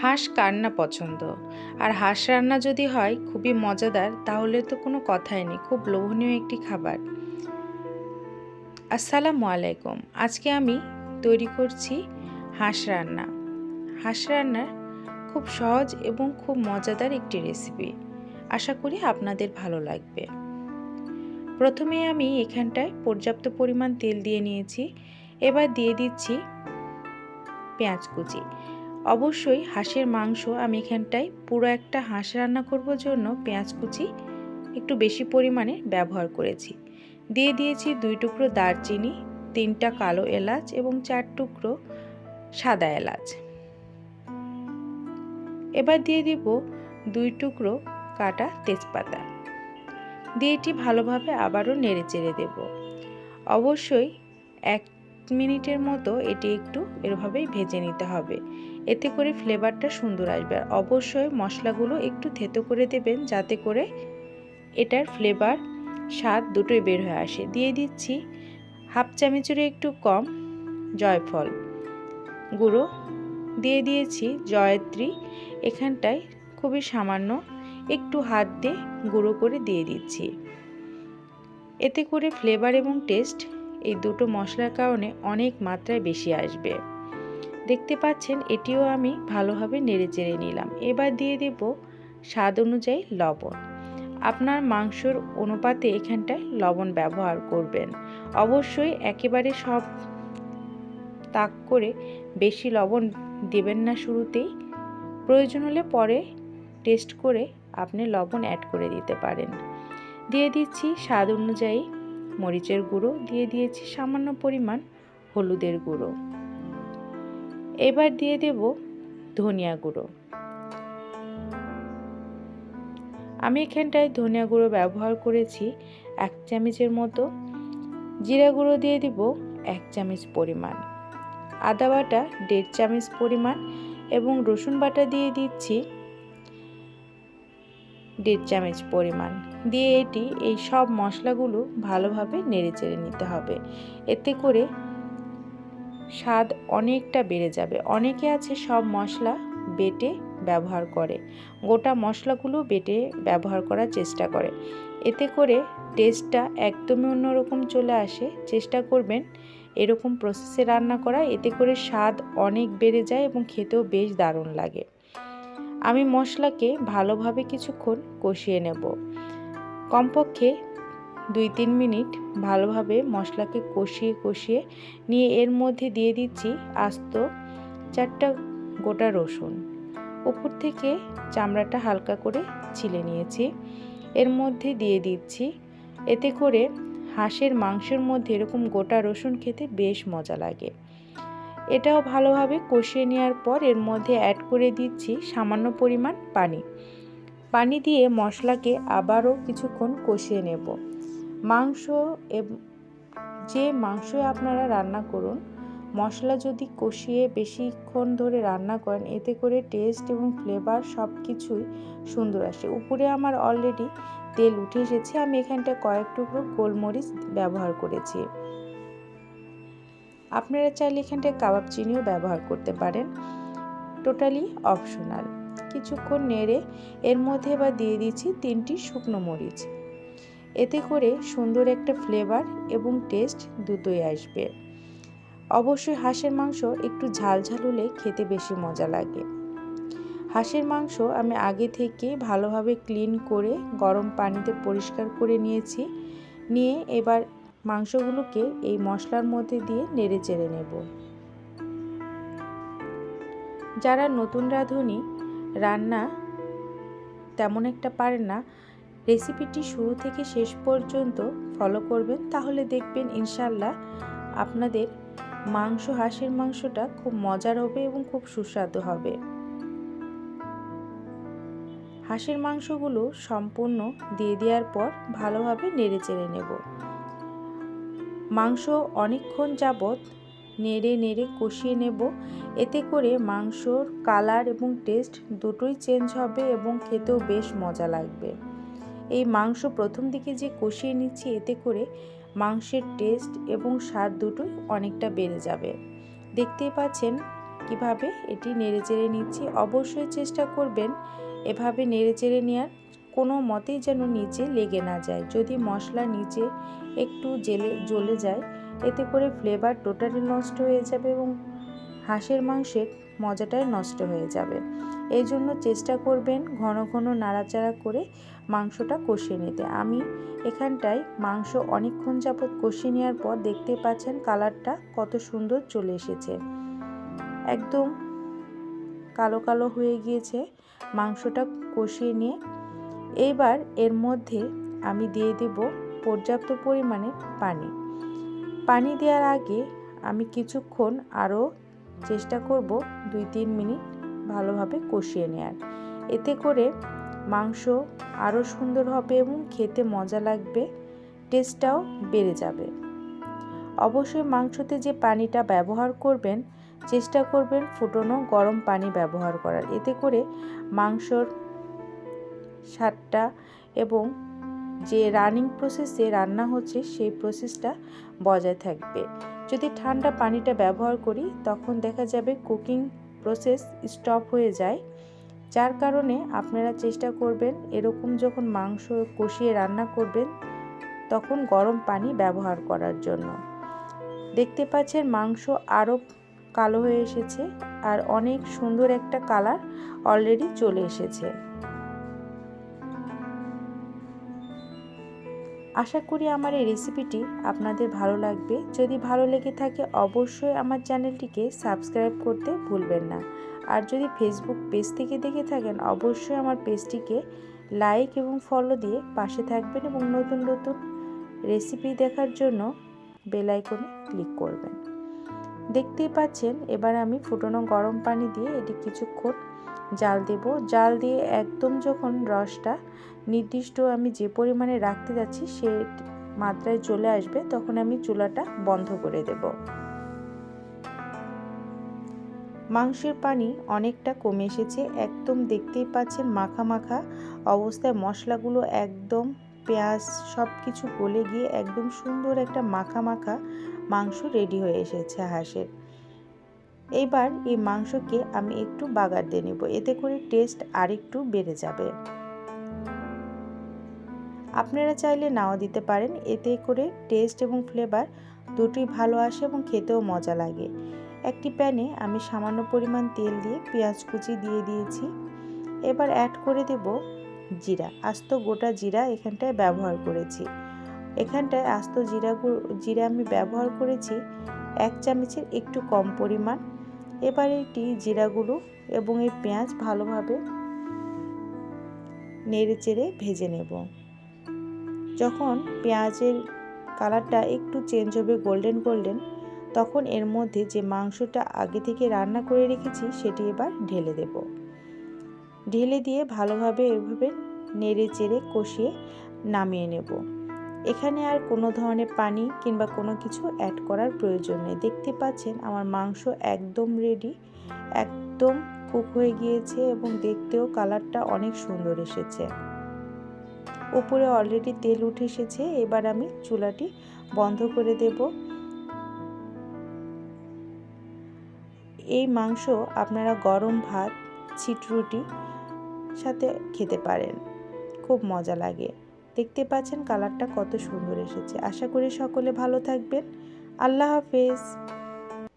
হাঁস কার না পছন্দ? আর হাঁস রান্না যদি হয়, খুবই মজাদার, তাহলে তো কোনো কথাই নেই, খুব লোভনীয় একটি খাবার। আসসালামু আলাইকুম, আজকে আমি তৈরি করছি হাঁস রান্না। হাঁস রান্নার খুব সহজ এবং খুব মজাদার একটি রেসিপি আশা করি আপনাদের ভালো লাগবে। প্রথমে আমি এখানটায় পর্যাপ্ত পরিমাণ তেল দিয়ে নিয়েছি। এবার দিয়ে দিচ্ছি পেঁয়াজ কুচি। অবশ্যই হাঁসের মাংস আমি এখানটায় পুরো একটা হাঁস রান্না করব জন্য পেঁয়াজ কুচি একটু বেশি পরিমাণে ব্যবহার করেছি। দিয়ে দিয়েছি দুই টুকরো দারচিনি, তিনটা কালো এলাচ এবং চার টুকরো সাদা এলাচ। এবার দিয়ে দিব দুই টুকরো কাটা তেজপাতা। দিয়ে এটি ভালোভাবে আবারও নেড়ে চেড়ে দেব। অবশ্যই এক মিনিটের মতো এটি একটু এভাবেই ভেজে নিতে হবে। এতে করে ফ্লেভারটা সুন্দর আসবে। আর অবশ্যই মশলাগুলো একটু থেতো করে দেবেন যাতে করে এটার ফ্লেভার স্বাদ দুটোই বের হয়ে আসে। দিয়ে দিচ্ছি হাফ চামচেরও একটু কম জয়ফল গুঁড়ো। দিয়ে দিয়েছি জয়ত্রী। এখানটায় খুবই সামান্য একটু হাত দিয়ে গুঁড়ো করে দিয়ে দিচ্ছি। এতে করে ফ্লেভার এবং টেস্ট এই দুটো মশলার কারণে অনেক মাত্রায় বেশি আসবে। দেখতে পাচ্ছেন, এটিও আমি ভালোভাবে নেড়ে চেড়ে নিলাম। এবার দিয়ে দেব স্বাদ অনুযায়ী লবণ। আপনার মাংসর অনুপাতে এখানটায় লবণ ব্যবহার করবেন। অবশ্যই একেবারে সব তাক করে বেশি লবণ দেবেন না শুরুতেই। প্রয়োজন হলে পরে টেস্ট করে আপনি লবণ অ্যাড করে দিতে পারেন। দিয়ে দিচ্ছি স্বাদ অনুযায়ী মরিচের গুঁড়ো। দিয়ে দিয়েছি সামান্য পরিমাণ হলুদের গুঁড়ো। এবার দিয়ে দেব ধনিয়া গুঁড়ো। আমি এখানটায় ধনিয়া গুঁড়ো ব্যবহার করেছি এক চামচের মতো। জিরা গুঁড়ো দিয়ে দিব এক চামচ পরিমাণ। আদা বাটা দেড় চামচ পরিমাণ এবং রসুন বাটা দিয়ে দিচ্ছি দেড় চামচ পরিমাণ। দিয়ে এটি এই সব মশলাগুলো ভালোভাবে নেড়ে চেড়ে নিতে হবে। এতে করে স্বাদ অনেকটা বেড়ে যাবে। অনেকে আছে সব মশলা বেটে ব্যবহার করে। গোটা মশলাগুলো বেটে ব্যবহার করার চেষ্টা করে। এতে করে টেস্টটা একদমই অন্যরকম চলে আসে। চেষ্টা করবেন এরকম প্রসেসে রান্না করা। এতে করে স্বাদ অনেক বেড়ে যায় এবং খেতেও বেশ দারুণ লাগে। আমি মশলাকে ভালোভাবে কিছুক্ষণ কষিয়ে নেব। কমপক্ষে দুই তিন মিনিট ভালোভাবে মশলাকে কষিয়ে কষিয়ে নিয়ে এর মধ্যে দিয়ে দিচ্ছি আস্ত চারটা গোটা রসুন। উপর থেকে চামড়াটা হালকা করে ছিলে নিয়েছি। এর মধ্যে দিয়ে দিচ্ছি। এতে করে হাঁসের মাংসের মধ্যে এরকম গোটা রসুন খেতে বেশ মজা লাগে। এটাও ভালোভাবে কষিয়ে নেওয়ার পর এর মধ্যে অ্যাড করে দিচ্ছি সামান্য পরিমাণ পানি। পানি দিয়ে মশলাকে আবারও কিছুক্ষণ কষিয়ে নেব। মাংস যে মাংস আপনারা রান্না করুন, মশলা যদি কষিয়ে বেশিক্ষণ ধরে রান্না করেন, এতে করে টেস্ট এবং ফ্লেভার সব কিছুই সুন্দর আসে। উপরে আমার অলরেডি তেল উঠে এসেছে, আমি এখানটা কয়েক টুকরো গোলমরিচ ব্যবহার করেছি। আপনারা চাইলে এখানটায় কাবাব চিনিও ব্যবহার করতে পারেন। টোটালি অপশনাল কিছুক্ষণ নেড়ে এর মধ্যে এবার দিয়ে দিচ্ছি তিনটি শুকনো মরিচ। এতে করে সুন্দর একটা ফ্লেভার এবং টেস্ট দুটোই আসবে। অবশ্যই হাঁসের মাংস একটু ঝাল ঝাল হলে খেতে বেশি মজা লাগে। হাঁসের মাংস আমি আগে থেকে ভালোভাবে ক্লিন করে গরম পানিতে পরিষ্কার করে নিয়েছি। নিয়ে এবার মাংসগুলোকে এই মশলার মধ্যে দিয়ে নেড়ে চেড়ে নেব। যারা নতুন রাঁধুনি, রান্না তেমন একটা পারে না রেসিপিটি শুরু থেকে শেষ পর্যন্ত ফলো করবেন, তাহলে দেখবেন ইনশাল্লাহ আপনাদের মাংস, হাঁসের মাংসটা খুব মজার হবে এবং খুব সুস্বাদু হবে। হাঁসের মাংসগুলো সম্পূর্ণ দিয়ে দেওয়ার পর ভালোভাবে নেড়ে চেড়ে নেব। মাংস অনেকক্ষণ যাবৎ নেড়ে নেড়ে কষিয়ে নেব। এতে করে মাংসর কালার এবং টেস্ট দুটোই চেঞ্জ হবে এবং খেতেও বেশ মজা লাগবে। এই মাংস প্রথম দিকে যে কষিয়ে নিচ্ছি, এতে করে মাংসের টেস্ট এবং স্বাদ দুটোই অনেকটা বেড়ে যাবে। দেখতেই পাচ্ছেন কীভাবে এটি নেড়ে চেড়ে নিচ্ছি। অবশ্যই চেষ্টা করবেন এভাবে নেড়ে চেড়ে নেওয়ার কোনো মতেই যেন নিচে লেগে না যায়। যদি মশলা নিচে একটু জেলে, জ্বলে যায়, এতে করে ফ্লেভার টোটালি নষ্ট হয়ে যাবে এবং হাঁসের মাংসের মজাটাই নষ্ট হয়ে যাবে। এই জন্য চেষ্টা করবেন ঘন ঘন নাড়াচাড়া করে মাংসটা কষিয়ে নিতে। আমি এখানটায় মাংস অনেকক্ষণ যাবৎ কষিয়ে নেওয়ার পর দেখতে পাচ্ছেন কালারটা কত সুন্দর চলে এসেছে। একদম কালো কালো হয়ে গিয়েছে মাংসটা কষিয়ে নিয়ে। এইবার এর মধ্যে আমি দিয়ে দেব পর্যাপ্ত পরিমাণে পানি। পানি দেওয়ার আগে আমি কিছুক্ষণ আরও চেষ্টা করব দুই তিন মিনিট ভালোভাবে কষিয়ে নেওয়ার এতে করে মাংস আরও সুন্দর হবে এবং খেতে মজা লাগবে, টেস্টটাও বেড়ে যাবে। অবশ্যই মাংসতে যে পানিটা ব্যবহার করবেন, চেষ্টা করবেন ফুটনো গরম পানি ব্যবহার করার। এতে করে মাংসর স্বাদটা এবং যে রানিং প্রসেসে রান্না হচ্ছে সেই প্রসেসটা বজায় থাকবে। যদি ঠান্ডা পানিটা ব্যবহার করি, তখন দেখা যাবে কুকিং প্রসেস স্টপ হয়ে যায়। যার কারণে আপনারা চেষ্টা করবেন এরকম যখন মাংস কষিয়ে রান্না করবেন, তখন গরম পানি ব্যবহার করার জন্য। দেখতে পাচ্ছেন মাংস আরও কালো হয়ে এসেছে আর অনেক সুন্দর একটা কালার অলরেডি চলে এসেছে। আশা করি আমার এই রেসিপিটি আপনাদের ভালো লাগবে। যদি ভালো লেগে থাকে, অবশ্যই আমার চ্যানেলটিকে সাবস্ক্রাইব করতে ভুলবেন না। আর যদি ফেসবুক পেজ থেকে দেখে থাকেন, অবশ্যই আমার পেজটিকে লাইক এবং ফলো দিয়ে পাশে থাকবেন এবং নতুন নতুন রেসিপি দেখার জন্য বেলাইকনে ক্লিক করবেন। দেখতেই পাচ্ছেন, এবার আমি ফুটনো গরম পানি দিয়ে এটি কিছুক্ষণ জাল দেব। জাল দিয়ে একদম যখন রসটা নির্দিষ্ট আমি যে পরিমাণে রাখতে যাচ্ছি সে মাত্রায় চলে আসবে, তখন আমি চুলাটা বন্ধ করে দেব। মাংসের পানি অনেকটা কমে এসেছে। একদম দেখতেই পাচ্ছেন মাখা মাখা অবস্থায় মশলাগুলো একদম পেঁয়াজ সব কিছু গলে গিয়ে একদম সুন্দর একটা মাখা মাখা মাংস রেডি হয়ে এসেছে হাঁসের। এইবার এই মাংসকে আমি একটু বাগার দিয়ে নেব, এতে করে টেস্ট আরেকটু বেড়ে যাবে। আপনারা চাইলে নাও দিতে পারেন, এতে করে টেস্ট এবং ফ্লেভার দুটোই ভালো আসে এবং খেতেও মজা লাগে। একটি প্যানে আমি সামান্য পরিমাণ তেল দিয়ে পেঁয়াজ কুচি দিয়ে দিয়েছি। এবার অ্যাড করে দেব জিরা, আস্ত গোটা জিরা এখানটায় ব্যবহার করেছি। এখানটায় আস্ত জিরা গুঁড়ো, জিরা আমি ব্যবহার করেছি এক চামচের একটু কম পরিমাণ। এবার এটি জিরাগুলো এবং এই পেঁয়াজ ভালোভাবে নেড়ে চেড়ে ভেজে নেব। যখন পেঁয়াজের কালারটা একটু চেঞ্জ হবে গোল্ডেন গোল্ডেন তখন এর মধ্যে যে মাংসটা আগে থেকে রান্না করে রেখেছি, সেটি এবার ঢেলে দেব। ঢেলে দিয়ে ভালোভাবে এভাবে নেড়ে চেড়ে কষিয়ে নামিয়ে নেব। এখানে আর কোনো ধরনের পানি কিংবা কোনো কিছু অ্যাড করার প্রয়োজন নেই। দেখতে পাচ্ছেন আমার মাংস একদম রেডি একদম কুক হয়ে গিয়েছে এবং দেখতেও কালারটা অনেক সুন্দর এসেছে। উপরে অলরেডি তেল উঠে এসেছে, এবার আমি চুলাটি বন্ধ করে দেব। এই মাংস আপনারা গরম ভাত, ছিটরুটি সাথে খেতে পারেন, খুব মজা লাগে। দেখতে পাচ্ছেন কালারটা কত সুন্দর এসেছে। আশা করি সকলে ভালো থাকবেন। আল্লাহ হাফেজ।